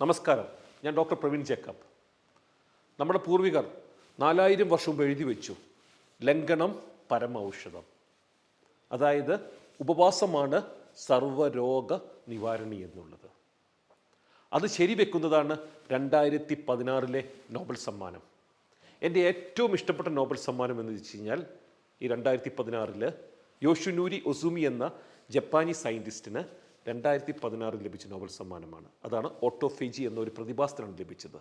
നമസ്കാരം. ഞാൻ doctor Praveen Jacob. നമ്മുടെ പൂർവികർ നാലായിരം വർഷം മുമ്പ് എഴുതി വെച്ചു. ലംഘനം പരമൌഷധം. അതായത് ഉപവാസമാണ് സർവരോഗ നിവാരണി എന്നുള്ളത്. അത് ശരിവെക്കുന്നതാണ് രണ്ടായിരത്തി പതിനാറിലെ നോബൽ സമ്മാനം. എന്റെ ഏറ്റവും ഇഷ്ടപ്പെട്ട നോബൽ സമ്മാനം എന്ന് വെച്ച് കഴിഞ്ഞാൽ ഈ രണ്ടായിരത്തി പതിനാറിൽ യോഷുനൂരി ഒസുമി എന്ന ജപ്പാനീസ് സയന്റിസ്റ്റിന് രണ്ടായിരത്തി പതിനാറിൽ ലഭിച്ച നോബൽ സമ്മാനമാണ്. അതാണ് ഓട്ടോഫേജി എന്നൊരു പ്രതിഭാസത്തിനാണ് ലഭിച്ചത്.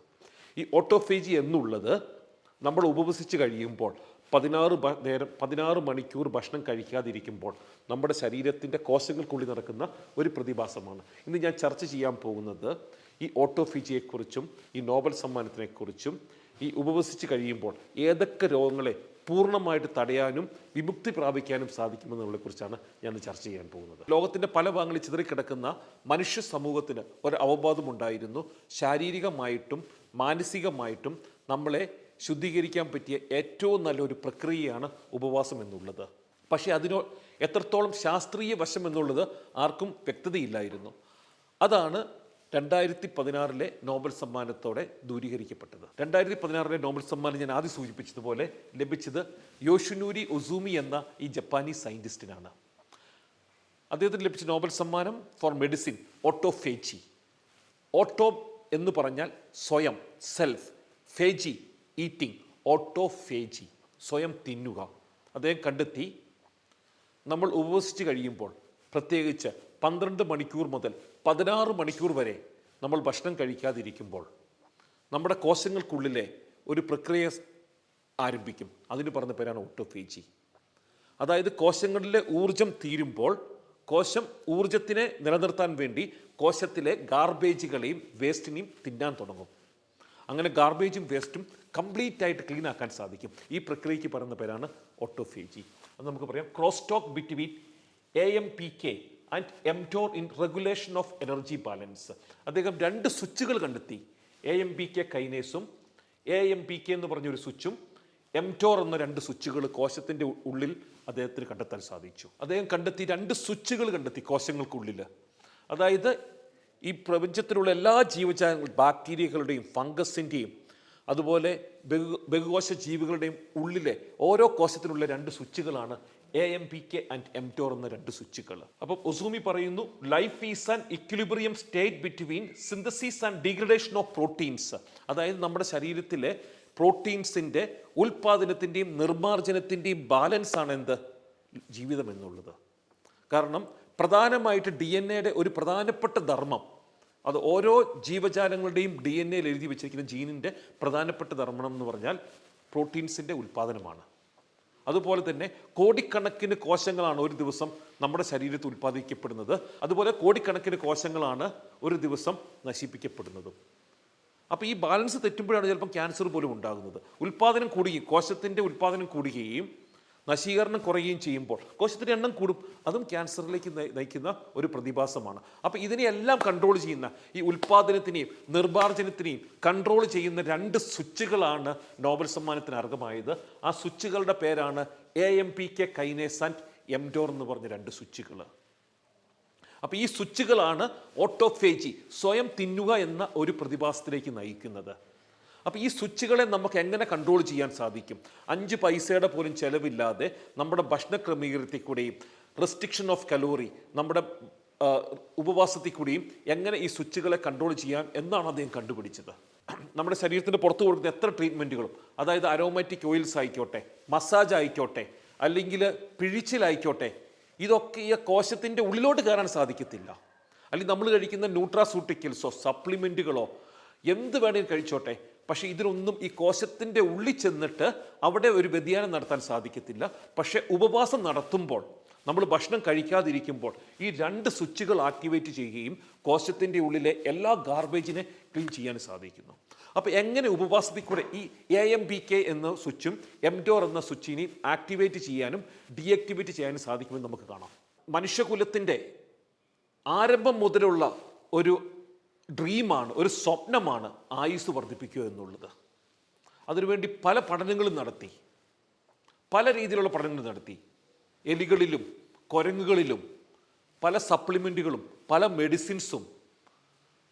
ഈ ഓട്ടോഫേജി എന്നുള്ളത് നമ്മൾ ഉപവസിച്ച് കഴിയുമ്പോൾ പതിനാറ് നേരം പതിനാറ് മണിക്കൂർ ഭക്ഷണം കഴിക്കാതിരിക്കുമ്പോൾ നമ്മുടെ ശരീരത്തിന്റെ കോശങ്ങൾക്കുള്ളിൽ നടക്കുന്ന ഒരു പ്രതിഭാസമാണ്. ഇന്ന് ഞാൻ ചർച്ച ചെയ്യാൻ പോകുന്നത് ഈ ഓട്ടോഫിജിയെക്കുറിച്ചും ഈ നോബൽ സമ്മാനത്തിനെക്കുറിച്ചും ഈ ഉപവസിച്ച് കഴിയുമ്പോൾ ഏതൊക്കെ രോഗങ്ങളെ പൂർണമായിട്ട് തടയാനും വിമുക്തി പ്രാപിക്കാനും സാധിക്കുമെന്നുള്ളതിനെക്കുറിച്ചാണ് ഞാൻ ചർച്ച ചെയ്യാൻ പോകുന്നത്. ലോകത്തിന്റെ പല ഭാഗങ്ങളിൽ ചിതറിക്കിടക്കുന്ന മനുഷ്യ സമൂഹത്തിന് ഒരു അവബോധമുണ്ടായിരുന്നു. ശാരീരികമായിട്ടും മാനസികമായിട്ടും നമ്മളെ ശുദ്ധീകരിക്കാൻ പറ്റിയ ഏറ്റവും നല്ലൊരു പ്രക്രിയയാണ് ഉപവാസം എന്നുള്ളത്. പക്ഷേ അതിനോ എത്രത്തോളം ശാസ്ത്രീയ വശം എന്നുള്ളത് ആർക്കും വ്യക്തതയില്ലായിരുന്നു. അതാണ് രണ്ടായിരത്തി പതിനാറിലെ നോബൽ സമ്മാനത്തോടെ ദൂരീകരിക്കപ്പെട്ടത്. രണ്ടായിരത്തി പതിനാറിലെ നോബൽ സമ്മാനം ഞാൻ ആദ്യം സൂചിപ്പിച്ചതുപോലെ ലഭിച്ചത് യോഷിനൂരി ഒസൂമി എന്ന ഈ ജപ്പാനീസ് സയന്റിസ്റ്റിനാണ് അദ്ദേഹത്തിന് ലഭിച്ച നോബൽ സമ്മാനം ഫോർ മെഡിസിൻ ഓട്ടോഫേജി ഓട്ടോ എന്ന് പറഞ്ഞാൽ സ്വയം സെൽഫ് ഫേജി ഈറ്റിംഗ് ഓട്ടോഫേജി സ്വയം തിന്നുക. അദ്ദേഹം കണ്ടെത്തി നമ്മൾ ഉപവസിച്ച് കഴിയുമ്പോൾ പ്രത്യേകിച്ച് പന്ത്രണ്ട് മണിക്കൂർ മുതൽ പതിനാറ് മണിക്കൂർ വരെ നമ്മൾ ഭക്ഷണം കഴിക്കാതിരിക്കുമ്പോൾ നമ്മുടെ കോശങ്ങൾക്കുള്ളിലെ ഒരു പ്രക്രിയ ആരംഭിക്കും. അതിന് പറഞ്ഞ പേരാണ് ഓട്ടോഫേജി. അതായത് കോശങ്ങളിലെ ഊർജം തീരുമ്പോൾ കോശം ഊർജത്തിനെ നിലനിർത്താൻ വേണ്ടി കോശത്തിലെ ഗാർബേജുകളെയും വേസ്റ്റിനെയും തിന്നാൻ തുടങ്ങും. അങ്ങനെ ഗാർബേജും വേസ്റ്റും കംപ്ലീറ്റ് ആയിട്ട് ക്ലീൻ ആക്കാൻ സാധിക്കും. ഈ പ്രക്രിയയ്ക്ക് പറയുന്ന പേരാണ് ഓട്ടോഫേജി. അത് നമുക്ക് പറയാം cross talk between A M P K and mTOR in regulation of energy balance അദ്ദേഹം രണ്ട് സ്വിച്ചുകൾ കണ്ടെത്തി. എ എം പി കെ കൈനേസും എ എം പി കെ എന്ന് പറഞ്ഞൊരു സ്വിച്ചും എംറ്റോർ എന്ന രണ്ട് സ്വിച്ചുകൾ കോശത്തിന്റെ ഉള്ളിൽ അദ്ദേഹത്തിന് കണ്ടെത്താൻ സാധിച്ചു. അദ്ദേഹം കണ്ടെത്തി രണ്ട് സ്വിച്ചുകൾ കണ്ടെത്തി കോശങ്ങൾക്കുള്ളിൽ അതായത് ഈ പ്രപഞ്ചത്തിലുള്ള എല്ലാ ജീവജാലങ്ങളും ബാക്ടീരിയകളുടെയും ഫംഗസിന്റെയും അതുപോലെ ബഹു ബഹുകോശ ജീവികളുടെയും ഉള്ളിലെ ഓരോ കോശത്തിനുള്ള രണ്ട് സ്വിച്ചുകളാണ് A M P K and mTOR എന്ന രണ്ട് സ്വിച്ചുകൾ അപ്പം ഒസൂമി പറയുന്നു life is an equilibrium state between synthesis and degradation of proteins അതായത് നമ്മുടെ ശരീരത്തിലെ പ്രോട്ടീൻസിന്റെ ഉൽപാദനത്തിന്റെയും നിർമ്മാർജനത്തിന്റെയും ബാലൻസ് ആണ് എന്ത്? ജീവിതം എന്നുള്ളത്. കാരണം പ്രധാനമായിട്ട് ഡി എൻ എയുടെ ഒരു പ്രധാനപ്പെട്ട ധർമ്മം അത് ഓരോ ജീവജാലങ്ങളുടെയും ഡി എൻ എയിൽ എഴുതി വെച്ചിരിക്കുന്ന ജീനിന്റെ പ്രധാനപ്പെട്ട ധർമ്മം എന്ന് പറഞ്ഞാൽ പ്രോട്ടീൻസിന്റെ ഉൽപ്പാദനമാണ് അതുപോലെ തന്നെ കോടിക്കണക്കിന് കോശങ്ങളാണ് ഒരു ദിവസം നമ്മുടെ ശരീരത്തിൽ ഉൽപ്പാദിക്കപ്പെടുന്നത് അതുപോലെ കോടിക്കണക്കിന് കോശങ്ങളാണ് ഒരു ദിവസം നശിപ്പിക്കപ്പെടുന്നത്. അപ്പോൾ ഈ ബാലൻസ് തെറ്റുമ്പോഴാണ് ചിലപ്പം ക്യാൻസർ പോലും ഉണ്ടാകുന്നത്. ഉൽപ്പാദനം കൂടുകയും കോശത്തിന്റെ ഉൽപ്പാദനം കൂടുകയും നശീകരണം കുറയുകയും ചെയ്യുമ്പോൾ കോശത്തിന്റെ എണ്ണം കൂടും. അതും ക്യാൻസറിലേക്ക് നയിക്കുന്ന ഒരു പ്രതിഭാസമാണ്. അപ്പോൾ ഇതിനെയെല്ലാം കൺട്രോൾ ചെയ്യുന്ന ഈ ഉൽപ്പാദനത്തിനെയും നിർമ്മാർജനത്തിനെയും കൺട്രോൾ ചെയ്യുന്ന രണ്ട് സ്വിച്ചുകളാണ് നോബൽ സമ്മാനത്തിന് അർഹമായത്. ആ സ്വിച്ചുകളുടെ പേരാണ് A M P K kinase and mTOR എന്ന് പറഞ്ഞ രണ്ട് സ്വിച്ചുകൾ. അപ്പോൾ ഈ സ്വിച്ചുകളാണ് ഓട്ടോഫേജി സ്വയം തിന്നുക എന്ന ഒരു പ്രതിഭാസത്തിലേക്ക് നയിക്കുന്നത്. അപ്പോൾ ഈ സ്വിച്ചുകളെ നമുക്ക് എങ്ങനെ കൺട്രോൾ ചെയ്യാൻ സാധിക്കും? അഞ്ച് പൈസയുടെ പോലും ചിലവില്ലാതെ നമ്മുടെ ഭക്ഷണ ക്രമീകരണത്തിൽ കൂടെയും റെസ്ട്രിക്ഷൻ ഓഫ് കലോറി നമ്മുടെ ഉപവാസത്തിൽ കൂടിയും എങ്ങനെ ഈ സ്വിച്ചുകളെ കൺട്രോൾ ചെയ്യാം എന്നാണ് അദ്ദേഹം കണ്ടുപിടിച്ചത്. നമ്മുടെ ശരീരത്തിന് പുറത്തു കൊടുക്കുന്ന എത്ര ട്രീറ്റ്മെന്റുകളും അതായത് അരോമാറ്റിക് ഓയിൽസ് ആയിക്കോട്ടെ മസാജ് ആയിക്കോട്ടെ അല്ലെങ്കിൽ പിഴിച്ചിലായിക്കോട്ടെ ഇതൊക്കെ ഈ കോശത്തിന്റെ ഉള്ളിലോട്ട് കയറാൻ സാധിക്കത്തില്ല. അല്ലെങ്കിൽ നമ്മൾ കഴിക്കുന്ന ന്യൂട്രാസൂട്ടിക്കൽസോ സപ്ലിമെന്റുകളോ എന്ത് വേണമെങ്കിലും കഴിച്ചോട്ടെ പക്ഷേ ഇതിനൊന്നും ഈ കോശത്തിന്റെ ഉള്ളിൽ ചെന്നിട്ട് അവിടെ ഒരു വ്യതിയാനം നടത്താൻ സാധിക്കത്തില്ല. പക്ഷേ ഉപവാസം നടത്തുമ്പോൾ നമ്മൾ ഭക്ഷണം കഴിക്കാതിരിക്കുമ്പോൾ ഈ രണ്ട് സ്വിച്ചുകൾ ആക്ടിവേറ്റ് ചെയ്യുകയും കോശത്തിന്റെ ഉള്ളിലെ എല്ലാ ഗാർബേജിനെ ക്ലീൻ ചെയ്യാൻ സാധിക്കുന്നു. അപ്പോൾ എങ്ങനെ ഉപവാസത്തിൽ കൂടെ ഈ എ എം ബി കെ എന്ന സ്വിച്ചും എംഡോർ എന്ന സ്വിച്ചിനെയും ആക്ടിവേറ്റ് ചെയ്യാനും ഡീആക്ടിവേറ്റ് ചെയ്യാനും സാധിക്കുമെന്ന് നമുക്ക് കാണാം. മനുഷ്യകുലത്തിന്റെ ആരംഭം മുതലുള്ള ഒരു ഡ്രീമാണ് ഒരു സ്വപ്നമാണ് ആയുസ് വർദ്ധിപ്പിക്കുക എന്നുള്ളത്. അതിനുവേണ്ടി പല പഠനങ്ങളും നടത്തി. പല രീതിയിലുള്ള പഠനങ്ങൾ നടത്തി. എലികളിലും കുരങ്ങുകളിലും പല സപ്ലിമെന്റുകളും പല മെഡിസിൻസും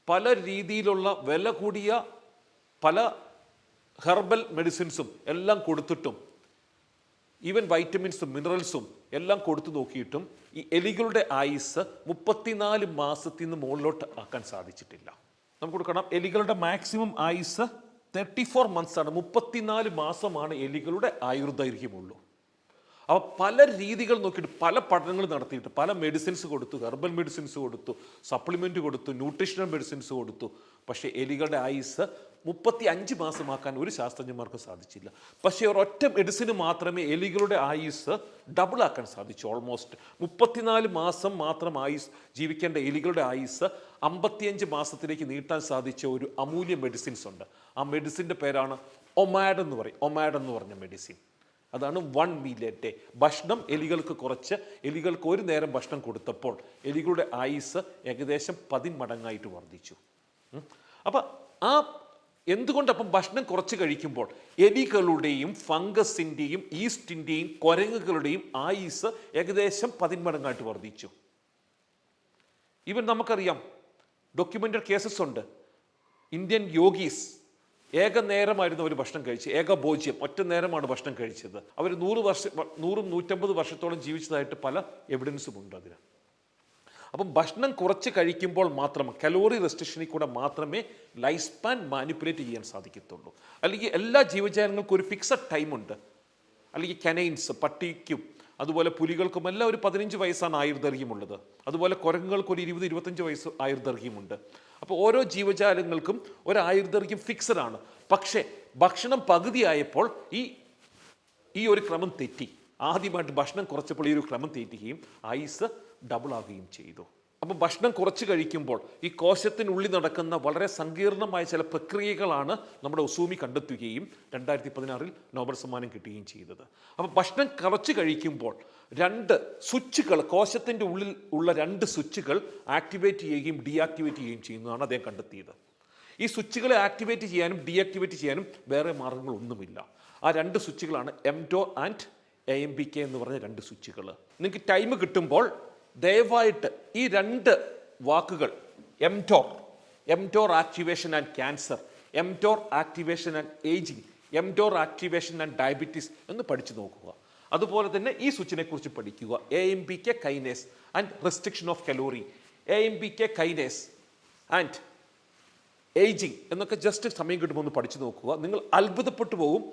പല രീതിയിലുള്ള വില കൂടിയ പല ഹെർബൽ മെഡിസിൻസും എല്ലാം കൊടുത്തിട്ടും ഈവൻ വൈറ്റമിൻസും മിനറൽസും എല്ലാം കൊടുത്തു നോക്കിയിട്ടും ഈ എലികളുടെ ആയുസ് മുപ്പത്തിനാല് മാസത്തിൽ നിന്ന് മുകളിലോട്ട് ആക്കാൻ സാധിച്ചിട്ടില്ല. നമുക്ക് കൊടുക്കണം. എലികളുടെ മാക്സിമം ആയുസ് തേർട്ടി ഫോർ മന്ത്സ് ആണ്. മുപ്പത്തിനാല് മാസമാണ് എലികളുടെ ആയുർദൈർഘ്യമുള്ളൂ. അപ്പോൾ പല രീതികൾ നോക്കിയിട്ട് പല പഠനങ്ങൾ നടത്തിയിട്ട് പല മെഡിസിൻസ് കൊടുത്തു ഹെർബൽ മെഡിസിൻസ് കൊടുത്തു സപ്ലിമെന്റ് കൊടുത്തു ന്യൂട്രീഷണൽ മെഡിസിൻസ് കൊടുത്തു. പക്ഷേ എലികളുടെ ആയുസ് മുപ്പത്തി അഞ്ച് മാസമാക്കാൻ ഒരു ശാസ്ത്രജ്ഞന്മാർക്ക് സാധിച്ചില്ല. പക്ഷേ ഒരൊറ്റ മെഡിസിന് മാത്രമേ എലികളുടെ ആയുസ് ഡബിൾ ആക്കാൻ സാധിച്ചു. ഓൾമോസ്റ്റ് മുപ്പത്തിനാല് മാസം മാത്രം ആയുസ് ജീവിക്കേണ്ട എലികളുടെ ആയുസ് അമ്പത്തിയഞ്ച് മാസത്തിലേക്ക് നീട്ടാൻ സാധിച്ച ഒരു അമൂല്യ മെഡിസിൻസ് ഉണ്ട്. ആ മെഡിസിന്റെ പേരാണ് ഒമാഡ് എന്ന് പറയും. ഒമാഡ് എന്ന് പറഞ്ഞ മെഡിസിൻ അതാണ് വൺ മീൽ എ ഡേ ഭക്ഷണം. എലികൾക്ക് കുറച്ച് എലികൾക്ക് ഒരു നേരം ഭക്ഷണം കൊടുത്തപ്പോൾ എലികളുടെ ആയുസ് ഏകദേശം പതിന്മടങ്ങായിട്ട് വർദ്ധിച്ചു. അപ്പം ആ എന്തുകൊണ്ടപ്പം ഭക്ഷണം കുറച്ച് കഴിക്കുമ്പോൾ എലികളുടെയും ഫംഗസിന്റെയും ഈസ്റ്റിന്റെയും കുരങ്ങുകളുടെയും ആയുസ് ഏകദേശം പതിന്മടങ്ങായിട്ട് വർദ്ധിച്ചു. ഇവൻ നമുക്കറിയാം ഡോക്യുമെന്റഡ് കേസസ് ഉണ്ട്. ഇന്ത്യൻ യോഗീസ് ഏക നേരമായിരുന്നു അവർ ഭക്ഷണം കഴിച്ചത്. ഏകഭോജ്യം. ഒറ്റ നേരമാണ് ഭക്ഷണം കഴിച്ചത്. അവർ നൂറ് വർഷം നൂറും നൂറ്റമ്പത് വർഷത്തോളം ജീവിച്ചതായിട്ട് പല എവിഡൻസും ഉണ്ട് അതിന്. അപ്പം ഭക്ഷണം കുറച്ച് കഴിക്കുമ്പോൾ മാത്രം കലോറി റെസ്ട്രിക്ഷനിൽ കൂടെ മാത്രമേ ലൈഫ് സ്പാൻ മാനിപ്പുലേറ്റ് ചെയ്യാൻ സാധിക്കത്തുള്ളൂ. അല്ലെങ്കിൽ എല്ലാ ജീവജാലങ്ങൾക്കും ഒരു ഫിക്സഡ് ടൈമുണ്ട് അല്ലെങ്കിൽ കനൈൻസ് പട്ടിക്കും അതുപോലെ പുലികൾക്കും എല്ലാം ഒരു പതിനഞ്ച് വയസ്സാണ് ആയുർദൈർഘ്യമുള്ളത്. അതുപോലെ കുരങ്ങുകൾക്ക് ഒരു ഇരുപത് ഇരുപത്തഞ്ച് വയസ്സ് ആയുർദൈർഘ്യമുണ്ട്. അപ്പോൾ ഓരോ ജീവജാലങ്ങൾക്കും ഒരു ആയുർദൈർഘ്യം ഫിക്സഡ് ആണ്. പക്ഷേ ഭക്ഷണം പകുതിയായപ്പോൾ ഈ ഈ ഒരു ക്രമം തെറ്റി. ആദ്യമായിട്ട് ഭക്ഷണം കുറച്ചപ്പോൾ ഈ ഒരു ക്രമം തെറ്റുകയും ഐസ് ഡബിൾ ആവുകയും ചെയ്തു. അപ്പോൾ ഭക്ഷണം കുറച്ച് കഴിക്കുമ്പോൾ ഈ കോശത്തിനുള്ളിൽ നടക്കുന്ന വളരെ സങ്കീർണമായ ചില പ്രക്രിയകളാണ് നമ്മുടെ ഒസൂമി കണ്ടെത്തുകയും രണ്ടായിരത്തി പതിനാറിൽ നോബൽ സമ്മാനം കിട്ടുകയും ചെയ്തത്. അപ്പോൾ ഭക്ഷണം കുറച്ച് കഴിക്കുമ്പോൾ രണ്ട് സ്വിച്ചുകൾ കോശത്തിന്റെ ഉള്ളിൽ ഉള്ള രണ്ട് സ്വിച്ചുകൾ ആക്ടിവേറ്റ് ചെയ്യുകയും ഡീആക്ടിവേറ്റ് ചെയ്യുകയും ചെയ്യുന്നതാണ് അദ്ദേഹം കണ്ടെത്തിയത്. ഈ സ്വിച്ചുകളെ ആക്ടിവേറ്റ് ചെയ്യാനും ഡീആക്ടിവേറ്റ് ചെയ്യാനും വേറെ മാർഗങ്ങളൊന്നുമില്ല. ആ രണ്ട് സ്വിച്ചുകളാണ് mTOR and A M B K എന്ന് പറഞ്ഞ രണ്ട് സ്വിച്ചുകൾ നിങ്ങൾക്ക് ടൈം കിട്ടുമ്പോൾ ദയവായിട്ട് ഈ രണ്ട് വാക്കുകൾ mTOR mTOR activation and cancer mTOR activation and ageing mTOR activation and diabetes എന്ന് പഠിച്ചു നോക്കുക. അതുപോലെ തന്നെ ഈ സ്വിച്ചിനെ കുറിച്ച് പഠിക്കുക. A M B K kinase and restriction of calorie A M B K kinase and ageing എന്നൊക്കെ ജസ്റ്റ് സമയം കിട്ടുമ്പോൾ ഒന്ന് പഠിച്ചു നോക്കുക. നിങ്ങൾ അത്ഭുതപ്പെട്ടു പോകും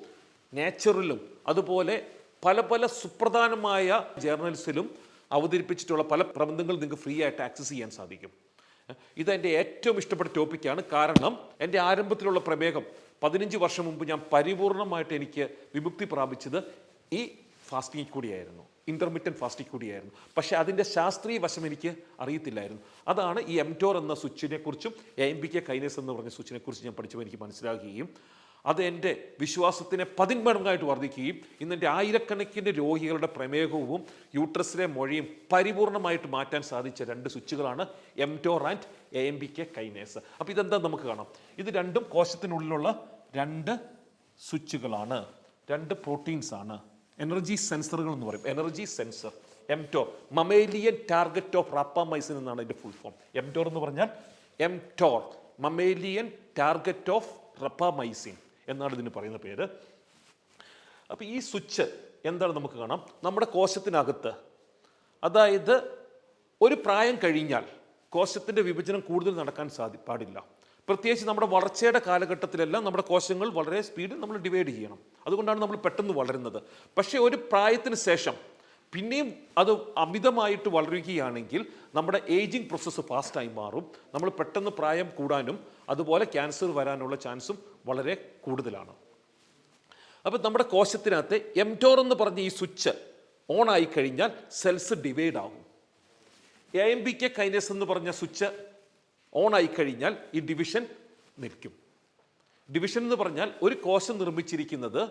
നേച്ചറിലും അതുപോലെ പല പല സുപ്രധാനമായ ജേർണൽസിലും അവതരിപ്പിച്ചിട്ടുള്ള പല പ്രബന്ധങ്ങൾ നിങ്ങൾക്ക് ഫ്രീ ആയിട്ട് ആക്സസ് ചെയ്യാൻ സാധിക്കും. ഇത് എന്റെ ഏറ്റവും ഇഷ്ടപ്പെട്ട ടോപ്പിക്കാണ് കാരണം എന്റെ ആരംഭത്തിലുള്ള പ്രമേഹം പതിനഞ്ച് വർഷം മുമ്പ് ഞാൻ പരിപൂർണമായിട്ട് എനിക്ക് വിമുക്തി പ്രാപിച്ചത് ഈ ഫാസ്റ്റിംഗ് കൂടിയായിരുന്നു. ഇന്റർമീഡിയറ്റ് ഫാസ്റ്റിംഗ് കൂടിയായിരുന്നു. പക്ഷേ അതിന്റെ ശാസ്ത്രീയ വശം എനിക്ക് അറിയത്തില്ലായിരുന്നു. അതാണ് ഈ എംറ്റോർ എന്ന സ്വിച്ചിനെ കുറിച്ചും എ ബി കെ കൈനേസ് എന്ന് പറഞ്ഞ സ്വിച്ചിനെ കുറിച്ച് ഞാൻ പഠിച്ചപ്പോൾ എനിക്ക് മനസ്സിലാക്കുകയും അത് എന്റെ വിശ്വാസത്തിനെ പതിന്മടങ്ങായിട്ട് വർദ്ധിക്കുകയും ഇന്ന് എന്റെ ആയിരക്കണക്കിന് രോഗികളുടെ പ്രമേഹവും യൂട്രസിലെ മൊഴിയും പരിപൂർണമായിട്ട് മാറ്റാൻ സാധിച്ച രണ്ട് സ്വിച്ചുകളാണ് mTOR and A M B K kinase. അപ്പോൾ ഇതെന്താ നമുക്ക് കാണാം? ഇത് രണ്ടും കോശത്തിനുള്ളിലുള്ള രണ്ട് സ്വിച്ചുകളാണ്. രണ്ട് പ്രോട്ടീൻസ് ആണ്. എനർജി സെൻസറുകൾ എന്ന് പറയും. Energy sensor. MTOR mammalian target of rapamycin എന്നാണ് ഇതിന്റെ ഫുൾ ഫോം. എംറ്റോർ എന്ന് പറഞ്ഞാൽ mTOR mammalian target of rapamycin. എന്നാണ് ഇതിന് പറയുന്ന പേര്. അപ്പോൾ ഈ സ്വിച്ച് എന്താണ് നമുക്ക് കാണാം? നമ്മുടെ കോശത്തിനകത്ത് അതായത് ഒരു പ്രായം കഴിഞ്ഞാൽ കോശത്തിന്റെ വിഭജനം കൂടുതൽ നടക്കാൻ സാധി പാടില്ല. പ്രത്യേകിച്ച് നമ്മുടെ വളർച്ചയുടെ കാലഘട്ടത്തിലെല്ലാം നമ്മുടെ കോശങ്ങൾ വളരെ സ്പീഡിൽ നമ്മൾ ഡിവൈഡ് ചെയ്യണം. അതുകൊണ്ടാണ് നമ്മൾ പെട്ടെന്ന് വളരുന്നത്. പക്ഷേ ഒരു പ്രായത്തിന് ശേഷം പിന്നെയും അത് അമിതമായിട്ട് വളരുകയാണെങ്കിൽ നമ്മുടെ ഏജിങ് പ്രോസസ്സ് ഫാസ്റ്റായി മാറും. നമ്മൾ പെട്ടെന്ന് പ്രായം കൂടാനും അതുപോലെ ക്യാൻസർ വരാനുള്ള ചാൻസും വളരെ കൂടുതലാണ്. അപ്പം നമ്മുടെ കോശത്തിനകത്ത് എംറ്റോർ എന്ന് പറഞ്ഞ ഈ സ്വിച്ച് ഓൺ ആയി കഴിഞ്ഞാൽ സെൽസ് ഡിവൈഡ് ആകും A M B K kinase എന്ന് പറഞ്ഞ സ്വിച്ച് ഓൺ ആയി കഴിഞ്ഞാൽ ഈ ഡിവിഷൻ നിൽക്കും. ഡിവിഷൻ എന്ന് പറഞ്ഞാൽ ഒരു കോശം നിർമ്മിച്ചിരിക്കുന്നത്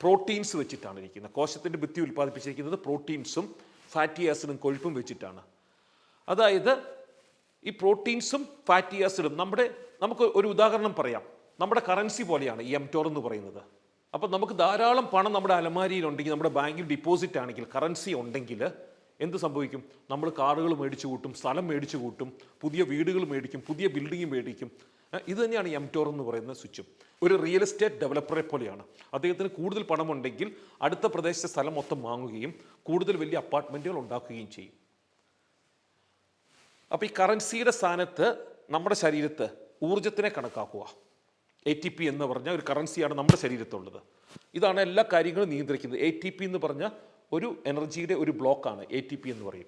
പ്രോട്ടീൻസ് വെച്ചിട്ടാണ് ഇരിക്കുന്നത്. കോശത്തിന്റെ ഭിത്തി ഉൽപ്പാദിപ്പിച്ചിരിക്കുന്നത് പ്രോട്ടീൻസും ഫാറ്റി ആസിഡും കൊഴുപ്പും വെച്ചിട്ടാണ്. അതായത് ഈ പ്രോട്ടീൻസും ഫാറ്റി ആസിഡും നമ്മുടെ നമുക്ക് ഒരു ഉദാഹരണം പറയാം. നമ്മുടെ കറൻസി പോലെയാണ് ഈ ടോർ എന്ന് പറയുന്നത്. അപ്പോൾ നമുക്ക് ധാരാളം പണം നമ്മുടെ അലമാരിയിൽ ഉണ്ടെങ്കിൽ നമ്മുടെ ബാങ്കിൽ ഡിപ്പോസിറ്റ് ആണെങ്കിൽ കറൻസി ഉണ്ടെങ്കിൽ എന്ത് സംഭവിക്കും? നമ്മൾ കാറുകൾ മേടിച്ചു കൂട്ടും സ്ഥലം മേടിച്ചു കൂട്ടും പുതിയ വീടുകൾ മേടിക്കും പുതിയ ബിൽഡിംഗ് മേടിക്കും. ഇത് തന്നെയാണ് എം ടോർ എന്ന് പറയുന്ന സ്വിച്ചും. ഒരു റിയൽ എസ്റ്റേറ്റ് ഡെവലപ്പറെ പോലെയാണ്. അദ്ദേഹത്തിന് കൂടുതൽ പണമുണ്ടെങ്കിൽ അടുത്ത പ്രദേശത്തെ സ്ഥലം മൊത്തം വാങ്ങുകയും കൂടുതൽ വലിയ അപ്പാർട്ട്മെന്റുകൾ ഉണ്ടാക്കുകയും ചെയ്യും. അപ്പോൾ ഈ കറൻസിയുടെ സ്ഥാനത്ത് നമ്മുടെ ശരീരത്ത് ഊർജത്തിനെ കണക്കാക്കുക. എ ടി പി എന്ന് പറഞ്ഞ ഒരു കറൻസിയാണ് നമ്മുടെ ശരീരത്തുള്ളത് ഇതാണ് എല്ലാ കാര്യങ്ങളും നിയന്ത്രിക്കുന്നത്. എ ടി പി എന്ന് പറഞ്ഞ ഒരു എനർജിയുടെ ഒരു ബ്ലോക്കാണ് എ ടി പി എന്ന് പറയും.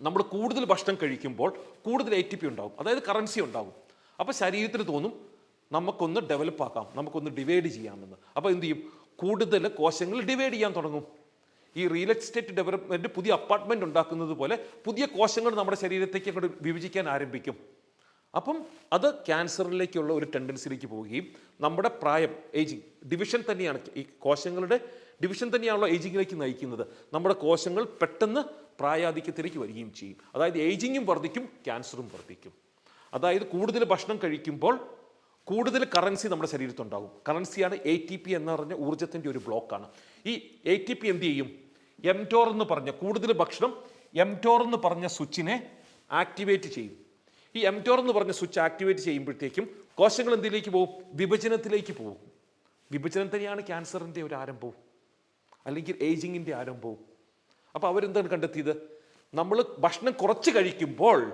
നമ്മൾ കൂടുതൽ ഭക്ഷണം കഴിക്കുമ്പോൾ കൂടുതൽ എ ടി പി ഉണ്ടാവും. അതായത് കറൻസി ഉണ്ടാകും അപ്പോൾ ശരീരത്തിന് തോന്നും നമുക്കൊന്ന് ഡെവലപ്പ് ആക്കാം നമുക്കൊന്ന് ഡിവൈഡ് ചെയ്യാമെന്ന്. അപ്പോൾ എന്ത് ചെയ്യും? കൂടുതൽ കോശങ്ങൾ ഡിവൈഡ് ചെയ്യാൻ തുടങ്ങും. ഈ റിയൽ എസ്റ്റേറ്റ് ഡെവലപ്മെന്റ് പുതിയ അപ്പാർട്ട്മെന്റ് ഉണ്ടാക്കുന്നത് പോലെ പുതിയ കോശങ്ങൾ നമ്മുടെ ശരീരത്തേക്ക് അങ്ങോട്ട് വിഭജിക്കാൻ ആരംഭിക്കും. അപ്പം അത് ക്യാൻസറിലേക്കുള്ള ഒരു ടെൻഡൻസിയിലേക്ക് പോവുകയും നമ്മുടെ പ്രായം ഏജിങ് ഡിവിഷൻ തന്നെയാണ് ഈ കോശങ്ങളുടെ ഡിവിഷൻ തന്നെയാണല്ലോ ഏജിങ്ങിലേക്ക് നയിക്കുന്നത്. നമ്മുടെ കോശങ്ങൾ പെട്ടെന്ന് പ്രായാധിക്യത്തിലേക്ക് വരികയും ചെയ്യും. അതായത് ഏജിങ്ങും വർദ്ധിക്കും ക്യാൻസറും വർദ്ധിക്കും. അതായത് കൂടുതൽ ഭക്ഷണം കഴിക്കുമ്പോൾ കൂടുതൽ കറൻസി നമ്മുടെ ശരീരത്തുണ്ടാകും കറൻസിയാണ് എ ടി പി എന്ന് പറഞ്ഞ ഊർജത്തിന്റെ ഒരു ബ്ലോക്കാണ്. ഈ എ ടി പി എന്ത് ചെയ്യും? എംറ്റോർ എന്ന് പറഞ്ഞ കൂടുതൽ ഭക്ഷണം എംറ്റോർ എന്ന് പറഞ്ഞ സ്വിച്ചിനെ ആക്ടിവേറ്റ് ചെയ്യും. ഈ എം ടോർ എന്ന് പറഞ്ഞ സ്വിച്ച് ആക്ടിവേറ്റ് ചെയ്യുമ്പോഴത്തേക്കും കോശങ്ങൾ എന്തിലേക്ക് പോകും? വിഭജനത്തിലേക്ക് പോകും. വിഭജനം തന്നെയാണ് ക്യാൻസറിന്റെ ഒരു ആരംഭവും. അല്ലെങ്കിൽ ഏജിങ്ങിന്റെ ആരംഭവും. അപ്പോൾ അവരെന്താണ് കണ്ടെത്തിയത്? നമ്മൾ ഭക്ഷണം കുറച്ച് കഴിക്കുമ്പോൾ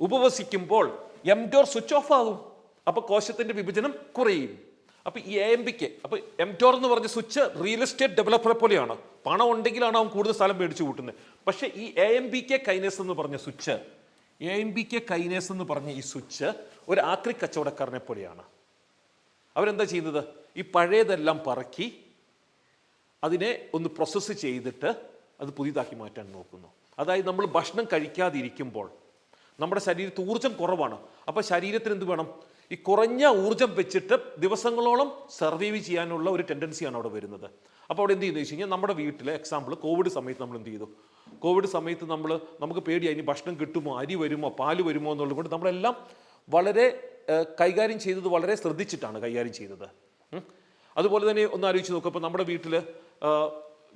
ഉപവസിക്കുമ്പോൾ എം ടോർ സ്വിച്ച് ഓഫ് ആകും. അപ്പോൾ കോശത്തിന്റെ വിഭജനം കുറയും. അപ്പോൾ ഈ എ എം ബിക്ക് അപ്പോൾ ടോർ എന്ന് പറഞ്ഞ സ്വിച്ച് റിയൽ എസ്റ്റേറ്റ് ഡെവലപ്പറെ പോലെയാണ്. പണം ഉണ്ടെങ്കിലാണ് അവൻ കൂടുതൽ സ്ഥലം മേടിച്ചു കൂട്ടുന്നത്. പക്ഷേ ഈ A M B K kinase എന്ന് പറഞ്ഞ switch A M B K kinase എന്ന് പറഞ്ഞ ഈ സ്വിച്ച് ഒരു ആക്രി കച്ചവടക്കാരനെ പോലെയാണ്. അവരെന്താ ചെയ്യുന്നത് ഈ പഴയതെല്ലാം പറക്കി അതിനെ ഒന്ന് പ്രോസസ്സ് ചെയ്തിട്ട് അത് പുതിയതാക്കി മാറ്റാൻ നോക്കുന്നു. അതായത് നമ്മൾ ഭക്ഷണം കഴിക്കാതിരിക്കുമ്പോൾ നമ്മുടെ ശരീരത്ത് ഊർജം കുറവാണ്. അപ്പോൾ ശരീരത്തിന് എന്ത് വേണം? ഈ കുറഞ്ഞ ഊർജം വെച്ചിട്ട് ദിവസങ്ങളോളം സർവൈവ് ചെയ്യാനുള്ള ഒരു ടെൻഡൻസിയാണ് അവിടെ വരുന്നത്. അപ്പോൾ അവിടെ എന്ത് ചെയ്യുന്നത് വെച്ച് കഴിഞ്ഞാൽ നമ്മുടെ വീട്ടിലെ എക്സാമ്പിൾ കോവിഡ് സമയത്ത് നമ്മൾ എന്ത് ചെയ്തു? കോവിഡ് സമയത്ത് നമ്മൾ നമുക്ക് പേടിയായി ഇനി ഭക്ഷണം കിട്ടുമോ അരി വരുമോ പാൽ വരുമോ എന്നുള്ളത് കൊണ്ട് നമ്മളെല്ലാം വളരെ കൈകാര്യം ചെയ്തത് വളരെ ശ്രദ്ധിച്ചിട്ടാണ് കൈകാര്യം ചെയ്തത്. അതുപോലെ തന്നെ ഒന്ന് ആലോചിച്ച് നോക്കുക ഇപ്പോൾ നമ്മുടെ വീട്ടിൽ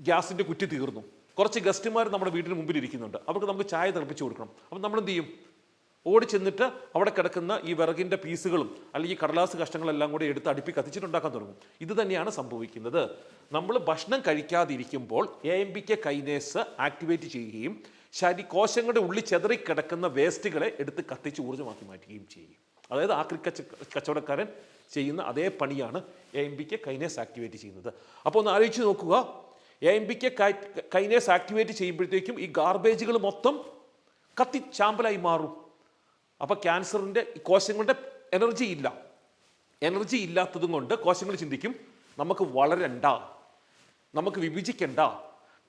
ഗ്യാസിന്റെ കുറ്റി തീർന്നു. കുറച്ച് ഗസ്റ്റുമാർ നമ്മുടെ വീട്ടിന് മുമ്പിൽ ഇരിക്കുന്നുണ്ട്. അവർക്ക് നമുക്ക് ചായ തിളപ്പിച്ച് കൊടുക്കണം. അപ്പം നമ്മൾ എന്ത് ചെയ്യും? ഓടി ചെന്നിട്ട് അവിടെ കിടക്കുന്ന ഈ വിറകിന്റെ പീസുകളും അല്ലെങ്കിൽ കടലാസ് കഷ്ണങ്ങളെല്ലാം കൂടി എടുത്ത് അടുപ്പി കത്തിച്ചിട്ടുണ്ടാക്കാൻ തുടങ്ങും. ഇത് തന്നെയാണ് സംഭവിക്കുന്നത്. നമ്മൾ ഭക്ഷണം കഴിക്കാതിരിക്കുമ്പോൾ A M B K kinase activate ചെയ്യുകയും ശരി കോശങ്ങളുടെ ഉള്ളിൽ ചെതറിക്കിടക്കുന്ന വേസ്റ്റുകളെ എടുത്ത് കത്തിച്ച് ഊർജമാക്കി മാറ്റുകയും ചെയ്യും. അതായത് ആ ക്രിക്കറ്റ് കച്ചവടക്കാരൻ ചെയ്യുന്ന അതേ പണിയാണ് എ എം ബിക്ക് കൈനേസ് ആക്ടിവേറ്റ് ചെയ്യുന്നത്. അപ്പോൾ ഒന്ന് ആലോചിച്ച് നോക്കുക. എ എം ബിക്ക് കൈനേസ് ആക്ടിവേറ്റ് ചെയ്യുമ്പോഴത്തേക്കും ഈ ഗാർബേജുകൾ മൊത്തം കത്തി ചാമ്പലായി മാറും. അപ്പോൾ ക്യാൻസറിന്റെ കോശങ്ങളുടെ എനർജി ഇല്ല. എനർജി ഇല്ലാത്തതും കൊണ്ട് കോശങ്ങൾ ചിന്തിക്കും നമുക്ക് വളരണ്ട നമുക്ക് വിഭജിക്കണ്ട.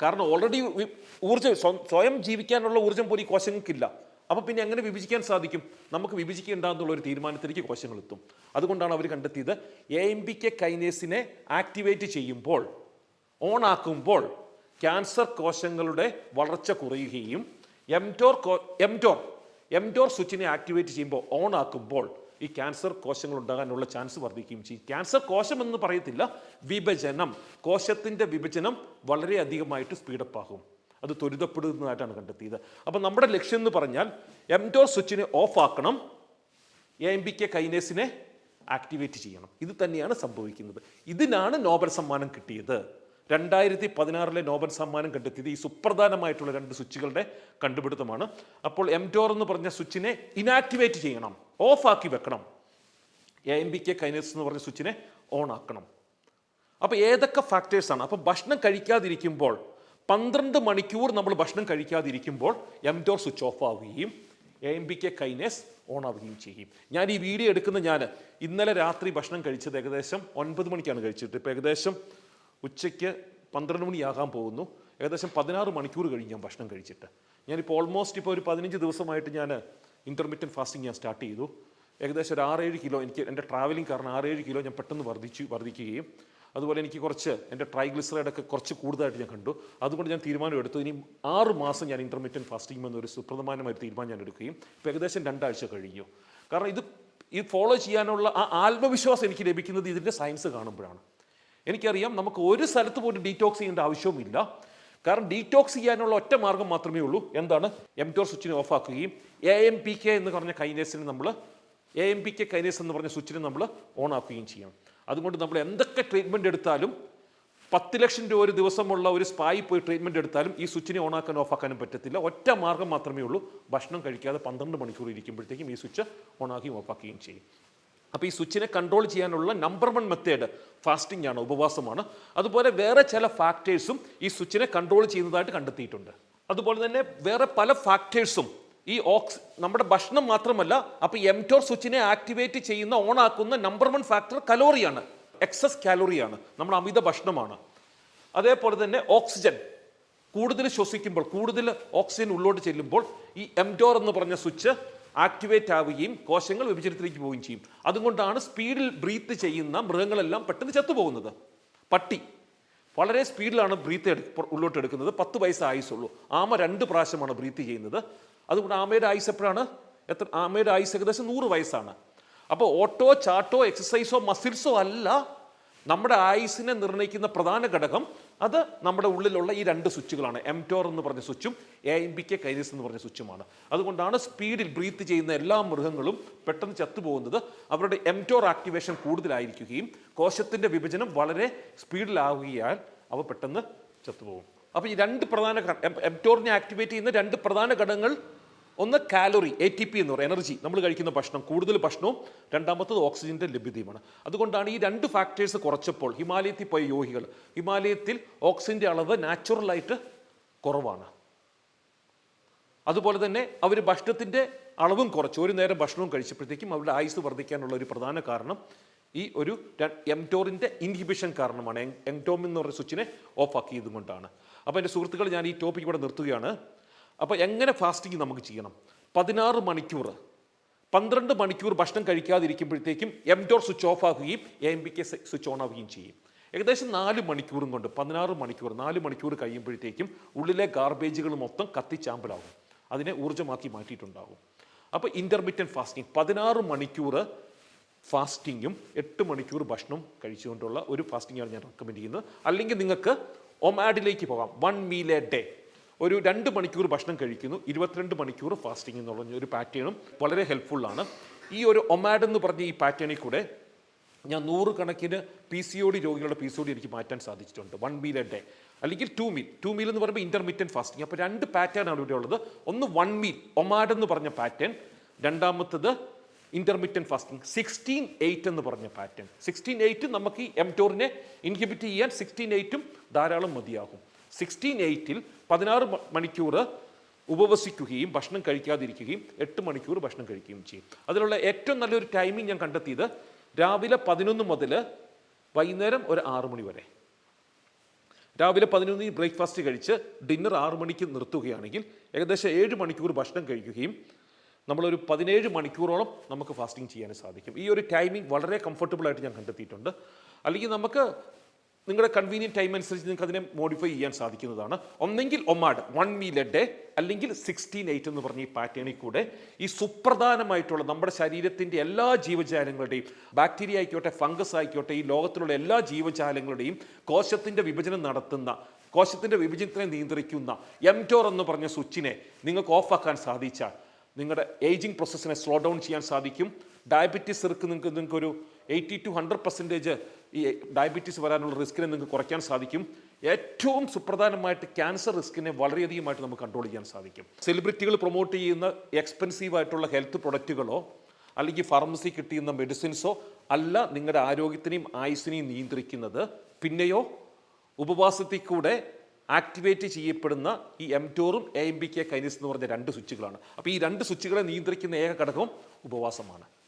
കാരണം ഓൾറെഡി ഊർജം സ്വ- സ്വയം ജീവിക്കാനുള്ള ഊർജം പോലും ഈ കോശങ്ങൾക്കില്ല. അപ്പോൾ പിന്നെ എങ്ങനെ വിഭജിക്കാൻ സാധിക്കും? നമുക്ക് വിഭജിക്കേണ്ട എന്നുള്ള ഒരു തീരുമാനത്തിലേക്ക് കോശങ്ങൾ എത്തും. അതുകൊണ്ടാണ് അവർ കണ്ടെത്തിയത് എ എം പി കെ കൈനേസിനെ ആക്ടിവേറ്റ് ചെയ്യുമ്പോൾ ഓൺ ആക്കുമ്പോൾ ക്യാൻസർ കോശങ്ങളുടെ വളർച്ച കുറയുകയും എംറ്റോർ കോ എംറ്റോർ എംറ്റോർ സ്വിച്ചിനെ ആക്ടിവേറ്റ് ചെയ്യുമ്പോൾ ഓൺ ആക്കുമ്പോൾ ഈ ക്യാൻസർ കോശങ്ങൾ ഉണ്ടാകാനുള്ള ചാൻസ് വർദ്ധിക്കുകയും ചെയ്യും. ക്യാൻസർ കോശം എന്ന് പറയത്തില്ല വിഭജനം. കോശത്തിന്റെ വിഭജനം വളരെ അധികമായിട്ട് സ്പീഡപ്പ് ആകും. അത് ത്വരിതപ്പെടുന്നതായിട്ടാണ് കണ്ടെത്തിയത്. അപ്പം നമ്മുടെ ലക്ഷ്യം എന്ന് പറഞ്ഞാൽ എംഡോർ സ്വിച്ചിനെ ഓഫ് ആക്കണം എ എം ബി കെ കൈനേസിനെ ആക്ടിവേറ്റ് ചെയ്യണം. ഇത് തന്നെയാണ് സംഭവിക്കുന്നത്. ഇതിനാണ് നോബൽ സമ്മാനം കിട്ടിയത്. രണ്ടായിരത്തി പതിനാറിലെ നോബൽ സമ്മാനം കണ്ടെത്തിയത് ഈ സുപ്രധാനമായിട്ടുള്ള രണ്ട് സ്വിച്ചുകളുടെ കണ്ടുപിടുത്തമാണ്. അപ്പോൾ എം ടോർ എന്ന് പറഞ്ഞ സ്വിച്ചിനെ ഇനാക്ടിവേറ്റ് ചെയ്യണം ഓഫ് ആക്കി വെക്കണം. A M B K kinase എന്ന് പറഞ്ഞ സ്വിച്ചിനെ ഓൺ ആക്കണം. അപ്പോൾ ഏതൊക്കെ ഫാക്ടേഴ്സാണ് അപ്പോൾ ഭക്ഷണം കഴിക്കാതിരിക്കുമ്പോൾ പന്ത്രണ്ട് മണിക്കൂർ നമ്മൾ ഭക്ഷണം കഴിക്കാതിരിക്കുമ്പോൾ എം ടോർ സ്വിച്ച് ഓഫ് ആവുകയും A M B K kinase on ആവുകയും ചെയ്യും. ഞാൻ ഈ വീഡിയോ എടുക്കുന്ന ഞാൻ ഇന്നലെ രാത്രി ഭക്ഷണം കഴിച്ചത് ഏകദേശം ഒൻപത് മണിക്കാണ് കഴിച്ചിട്ട്. ഇപ്പോൾ ഏകദേശം ഉച്ചയ്ക്ക് പന്ത്രണ്ട് മണിയാകാൻ പോകുന്നു. ഏകദേശം പതിനാറ് മണിക്കൂർ കഴിഞ്ഞ് ഞാൻ ഭക്ഷണം കഴിച്ചിട്ട്. ഞാനിപ്പോൾ ഓൾമോസ്റ്റ് ഇപ്പോൾ ഒരു പതിനഞ്ച് ദിവസമായിട്ട് ഞാൻ ഇന്റർമീഡിയറ്റ് ഫാസ്റ്റിംഗ് ഞാൻ സ്റ്റാർട്ട് ചെയ്തു. ഏകദേശം ഒരു ആറേഴ് കിലോ എനിക്ക് എന്റെ ട്രാവലിംഗ് കാരണം ആറേഴ് കിലോ ഞാൻ പെട്ടെന്ന് വർദ്ധിച്ചു വർദ്ധിക്കുകയും അതുപോലെ എനിക്ക് കുറച്ച് എന്റെ ട്രൈഗ്ലിസറൈഡൊക്കെ കുറച്ച് കൂടുതലായിട്ട് ഞാൻ കണ്ടു. അതുകൊണ്ട് ഞാൻ തീരുമാനം എടുത്തു. ഇനി ആറ് മാസം ഞാൻ ഇന്റർമീഡിയറ്റ് ഫാസ്റ്റിംഗ് എന്നൊരു സുപ്രധാനമായ തീരുമാനം ഞാൻ എടുക്കുകയും ഇപ്പോൾ ഏകദേശം രണ്ടാഴ്ച കഴിഞ്ഞു. കാരണം ഇത് ഈ ഫോളോ ചെയ്യാനുള്ള ആ ആത്മവിശ്വാസം എനിക്ക് ലഭിക്കുന്നത് ഇതിന്റെ സയൻസ് കാണുമ്പോഴാണ്. എനിക്കറിയാം നമുക്ക് ഒരു സ്ഥലത്ത് പോലും ഡീറ്റോക്സ് ചെയ്യേണ്ട ആവശ്യവുമില്ല. കാരണം ഡീറ്റോക്സ് ചെയ്യാനുള്ള ഒറ്റ മാർഗം മാത്രമേ ഉള്ളൂ. എന്താണ്? എം ടോർ സ്വിച്ചിനെ ഓഫ് ആക്കുകയും എ എം പി കെ എന്ന് പറഞ്ഞ കൈനേസിനെ നമ്മൾ A M P K kinase എന്ന് പറഞ്ഞ സ്വിച്ചിനെ നമ്മൾ ഓൺ ആക്കുകയും ചെയ്യണം. അതുകൊണ്ട് നമ്മൾ എന്തൊക്കെ ട്രീറ്റ്മെന്റ് എടുത്താലും പത്ത് ലക്ഷം രൂപ ഒരു ദിവസമുള്ള ഒരു സ്പായി പോയി ട്രീറ്റ്മെന്റ് എടുത്താലും ഈ സ്വിച്ചിനെ ഓൺ ആക്കാനും ഓഫ് ആക്കാനും പറ്റത്തില്ല. ഒറ്റ മാർഗം മാത്രമേ ഉള്ളൂ. ഭക്ഷണം കഴിക്കാതെ പന്ത്രണ്ട് മണിക്കൂർ ഇരിക്കുമ്പോഴത്തേക്കും ഈ സ്വിച്ച് ഓണാക്കുകയും ഓഫ് ആക്കുകയും ചെയ്യും. അപ്പോൾ ഈ സ്വിച്ചിനെ കൺട്രോൾ ചെയ്യാനുള്ള നമ്പർ വൺ മെത്തേഡ് ഫാസ്റ്റിംഗ് ആണ് ഉപവാസമാണ്. അതുപോലെ വേറെ ചില ഫാക്ടേഴ്സും ഈ സ്വിച്ചിനെ കൺട്രോൾ ചെയ്യുന്നതായിട്ട് കണ്ടെത്തിയിട്ടുണ്ട്. അതുപോലെ തന്നെ വേറെ പല ഫാക്ടേഴ്സും ഈ ഓക്സ് നമ്മുടെ ഭക്ഷണം മാത്രമല്ല അപ്പോൾ എംറ്റോർ സ്വിച്ചിനെ ആക്ടിവേറ്റ് ചെയ്യുന്ന ഓൺ ആക്കുന്ന നമ്പർ വൺ ഫാക്ടർ കലോറിയാണ് എക്സസ് കാലോറിയാണ് നമ്മുടെ അമിത ഭക്ഷണമാണ്. അതേപോലെ തന്നെ ഓക്സിജൻ കൂടുതൽ ശ്വസിക്കുമ്പോൾ കൂടുതൽ ഓക്സിജൻ ഉള്ളോട്ട് ചെല്ലുമ്പോൾ ഈ എംറ്റോർ എന്ന് പറഞ്ഞ സ്വിച്ച് ആക്ടിവേറ്റ് ആവുകയും കോശങ്ങൾ വിഭജനത്തിലേക്ക് പോവുകയും ചെയ്യും. അതുകൊണ്ടാണ് സ്പീഡിൽ ബ്രീത്ത് ചെയ്യുന്ന മൃഗങ്ങളെല്ലാം പെട്ടെന്ന് ചത്തുപോകുന്നത്. പട്ടി. വളരെ സ്പീഡിലാണ് ബ്രീത്ത് ഉള്ളോട്ട് എടുക്കുന്നത്. പത്ത് വയസ്സ് ആയുസുള്ളൂ ആമ രണ്ട് പ്രാവശ്യമാണ് ബ്രീത്ത് ചെയ്യുന്നത്. അതുകൊണ്ട് ആമയുടെ ആയുസ് എപ്പോഴാണ്? എത്ര ആമയുടെ ആയുസ് ഏകദേശം നൂറ് വയസ്സാണ്. അപ്പോൾ ഓട്ടോ ചാട്ടോ എക്സസൈസോ മസിൽസോ അല്ല നമ്മുടെ ആയുസിനെ നിർണയിക്കുന്ന പ്രധാന ഘടകം അത് നമ്മുടെ ഉള്ളിലുള്ള ഈ രണ്ട് സ്വിച്ചുകളാണ്. എം ടോർ എന്ന് പറഞ്ഞ സ്വിച്ചും A M P K kinase എന്ന് പറഞ്ഞ സ്വിച്ചുമാണ്. അതുകൊണ്ടാണ് സ്പീഡിൽ ബ്രീത്ത് ചെയ്യുന്ന എല്ലാ മൃഗങ്ങളും പെട്ടെന്ന് ചത്തുപോകുന്നത്. അവരുടെ എം ടോർ ആക്ടിവേഷൻ കൂടുതലായിരിക്കുകയും കോശത്തിന്റെ വിഭജനം വളരെ സ്പീഡിലാവുകയാൽ അവ പെട്ടെന്ന് ചത്തുപോകും. അപ്പോൾ ഈ രണ്ട് പ്രധാന എംറ്റോറിനെ ആക്ടിവേറ്റ് ചെയ്യുന്ന രണ്ട് പ്രധാന ഘടകങ്ങൾ ഒന്ന് കാലറി എ ടി പി എന്ന് പറയുന്നത് എനർജി നമ്മൾ കഴിക്കുന്ന ഭക്ഷണം കൂടുതൽ ഭക്ഷണവും രണ്ടാമത്തത് ഓക്സിജന്റെ ലഭ്യതയുമാണ്. അതുകൊണ്ടാണ് ഈ രണ്ട് ഫാക്ടേഴ്സ് കുറച്ചപ്പോൾ ഹിമാലയത്തിൽ പോയ യോഗികൾ ഹിമാലയത്തിൽ ഓക്സിജന്റെ അളവ് നാച്ചുറലായിട്ട് കുറവാണ്. അതുപോലെ തന്നെ അവർ ഭക്ഷണത്തിന്റെ അളവും കുറച്ച്. ഒരു നേരം ഭക്ഷണവും കഴിച്ചപ്പോഴത്തേക്കും അവരുടെ ആയുസ് വർദ്ധിക്കാനുള്ള ഒരു പ്രധാന കാരണം ഈ ഒരു എംടോറിന്റെ ഇൻഹിബിഷൻ കാരണമാണ്. എംടോം എന്ന് പറയുന്ന സ്വിച്ചിനെ ഓഫ് ആക്കിയത് കൊണ്ടാണ് അപ്പോൾ എന്റെ സുഹൃത്തുക്കൾ ഞാൻ ഈ ടോപ്പിക് ഇവിടെ നിർത്തുകയാണ്. അപ്പോൾ എങ്ങനെ ഫാസ്റ്റിംഗ് നമുക്ക് ചെയ്യണം? പതിനാറ് മണിക്കൂർ. പന്ത്രണ്ട് മണിക്കൂർ ഭക്ഷണം കഴിക്കാതിരിക്കുമ്പോഴത്തേക്കും എംറ്റോർ സ്വിച്ച് ഓഫ് ആക്കുകയും A B K switch on ആവുകയും ചെയ്യും. ഏകദേശം നാല് മണിക്കൂറും കൊണ്ട് പതിനാറ് മണിക്കൂർ നാല് മണിക്കൂർ കഴിയുമ്പോഴത്തേക്കും ഉള്ളിലെ ഗാർബേജുകൾ മൊത്തം കത്തിച്ചാമ്പലാകും. അതിനെ ഊർജമാക്കി മാറ്റിയിട്ടുണ്ടാകും. അപ്പോൾ ഇന്റർമീഡിയറ്റ് ഫാസ്റ്റിംഗ് പതിനാറ് മണിക്കൂർ ഫാസ്റ്റിങ്ങും എട്ട് മണിക്കൂർ ഭക്ഷണം കഴിച്ചുകൊണ്ടുള്ള ഒരു ഫാസ്റ്റിംഗാണ് ഞാൻ റെക്കമെൻഡ് ചെയ്യുന്നത്. അല്ലെങ്കിൽ നിങ്ങൾക്ക് ഒമാഡിലേക്ക് പോകാം. വൺ മീൽ എ ഡേ ഒരു രണ്ട് മണിക്കൂർ ഭക്ഷണം കഴിക്കുന്നു ഇരുപത്തിരണ്ട് മണിക്കൂർ ഫാസ്റ്റിംഗ് എന്നുള്ള ഒരു പാറ്റേണും വളരെ ഹെൽപ്ഫുള്ളാണ് ഈ ഒരു ഒമാഡ് എന്ന് പറഞ്ഞ ഈ പാറ്റേണിൽ കൂടെ ഞാൻ നൂറുകണക്കിന് പി സി ഒ ഡി രോഗികളുടെ പി സി ഒ ഡി എനിക്ക് മാറ്റാൻ സാധിച്ചിട്ടുണ്ട്. വൺ മീൽ എ ഡേ അല്ലെങ്കിൽ ടു മീൽ ടു മീൽ എന്ന് പറയുമ്പോൾ ഇന്റർമീഡിയറ്റ് ഫാസ്റ്റിംഗ് അപ്പോൾ രണ്ട് പാറ്റേൺ ആണ് ഇവിടെ ഉള്ളത്. ഒന്ന് വൺ മീൽ ഒമാഡ് എന്ന് പറഞ്ഞ പാറ്റേൺ രണ്ടാമത്തത് ഇന്റർമീഡിയറ്റ് ഫാസ്റ്റിംഗ് സിക്സ്റ്റീൻ എയ്റ്റ് എന്ന് പറഞ്ഞ പാറ്റേൺ സിക്സ്റ്റീൻ എയ്റ്റ് നമുക്ക് ഈ എംടോറിനെ ഇൻഹിബിറ്റ് ചെയ്യാൻ സിക്സ്റ്റീൻ എയ്റ്റും ധാരാളം മതിയാകും. സിക്സ്റ്റീൻ എയ്റ്റിൽ പതിനാറ് മണിക്കൂർ ഉപവസിക്കുകയും ഭക്ഷണം കഴിക്കാതിരിക്കുകയും എട്ട് മണിക്കൂർ ഭക്ഷണം കഴിക്കുകയും ചെയ്യും. അതിലുള്ള ഏറ്റവും നല്ലൊരു ടൈമിംഗ് ഞാൻ കണ്ടെത്തിയത് രാവിലെ പതിനൊന്ന് മുതൽ വൈകുന്നേരം ഒരു ആറ് മണി വരെ. രാവിലെ പതിനൊന്നിന് ബ്രേക്ക്ഫാസ്റ്റ് കഴിച്ച് ഡിന്നർ ആറ് മണിക്ക് നിർത്തുകയാണെങ്കിൽ ഏകദേശം ഏഴ് മണിക്കൂർ ഭക്ഷണം കഴിക്കുകയും നമ്മളൊരു പതിനേഴ് മണിക്കൂറോളം നമുക്ക് ഫാസ്റ്റിംഗ് ചെയ്യാൻ സാധിക്കും. ഈ ഒരു ടൈമിംഗ് വളരെ കംഫർട്ടബിൾ ആയിട്ട് ഞാൻ കണ്ടെത്തിയിട്ടുണ്ട്. അല്ലെങ്കിൽ നമുക്ക് നിങ്ങളുടെ കൺവീനിയന്റ് ടൈം അനുസരിച്ച് നിങ്ങൾക്ക് അതിനെ മോഡിഫൈ ചെയ്യാൻ സാധിക്കുന്നതാണ്. ഒന്നെങ്കിൽ OMAD one meal a day അല്ലെങ്കിൽ സിക്സ്റ്റീൻ എയ്റ്റ് എന്ന് പറഞ്ഞ ഈ പാറ്റേണിൽ കൂടെ ഈ സുപ്രധാനമായിട്ടുള്ള നമ്മുടെ ശരീരത്തിന്റെ എല്ലാ ജീവജാലങ്ങളുടെയും ബാക്ടീരിയ ആയിക്കോട്ടെ ഫംഗസ് ആയിക്കോട്ടെ ഈ ലോകത്തിലുള്ള എല്ലാ ജീവജാലങ്ങളുടെയും കോശത്തിന്റെ വിഭജനം നടത്തുന്ന കോശത്തിന്റെ വിഭജനത്തിനെ നിയന്ത്രിക്കുന്ന എംറ്റോർ എന്ന് പറഞ്ഞ സ്വിച്ചിനെ നിങ്ങൾക്ക് ഓഫാക്കാൻ സാധിച്ചാൽ നിങ്ങളുടെ ഏജിങ് പ്രോസസ്സിനെ സ്ലോ ഡൗൺ ചെയ്യാൻ സാധിക്കും. ഡയബറ്റീസ് റിസ്ക് നിങ്ങൾക്ക് ഒരു എയ്റ്റി ടു ഹൺഡ്രഡ് പെർസെന്റേജ് ഈ ഡയബറ്റീസ് വരാനുള്ള റിസ്കിനെ നിങ്ങൾക്ക് കുറയ്ക്കാൻ സാധിക്കും. ഏറ്റവും സുപ്രധാനമായിട്ട് ക്യാൻസർ റിസ്കിനെ വളരെയധികമായിട്ട് നമുക്ക് കൺട്രോൾ ചെയ്യാൻ സാധിക്കും. സെലിബ്രിറ്റികൾ പ്രൊമോട്ട് ചെയ്യുന്ന എക്സ്പെൻസീവ് ആയിട്ടുള്ള ഹെൽത്ത് പ്രൊഡക്റ്റുകളോ അല്ലെങ്കിൽ ഫാർമസി കിട്ടിയുന്ന മെഡിസിൻസോ അല്ല നിങ്ങളുടെ ആരോഗ്യത്തിനെയും ആയുസിനെയും നിയന്ത്രിക്കുന്നത്. പിന്നെയോ ഉപവാസത്തിൽ കൂടെ ആക്ടിവേറ്റ് ചെയ്യപ്പെടുന്ന ഈ എം ടോറും A M B K kinase എന്ന് പറഞ്ഞ രണ്ട് സ്വിച്ചുകളാണ്. അപ്പോൾ ഈ രണ്ട് സ്വിച്ചുകളെ നിയന്ത്രിക്കുന്ന ഏക ഘടകവും ഉപവാസമാണ്.